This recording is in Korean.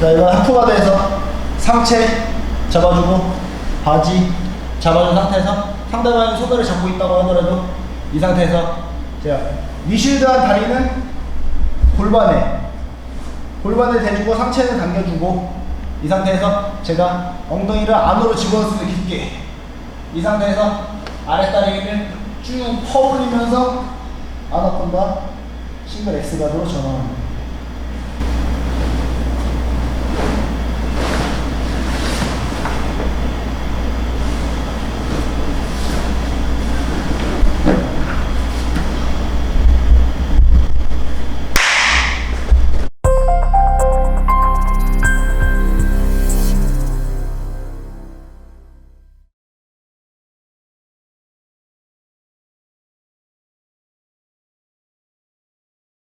자, 이건 하프가드에서 상체 잡아주고 바지 잡아준 상태에서 상대방이 손을 잡고 있다고 하더라도 이 상태에서 제가 위실드한 다리는 골반에 골반을 대주고 상체는 당겨주고 이 상태에서 제가 엉덩이를 안으로 집어넣을 수 있게 이 상태에서 아랫다리를 쭉 퍼올리면서 아나콘다 싱글 X가드로 전환합니다.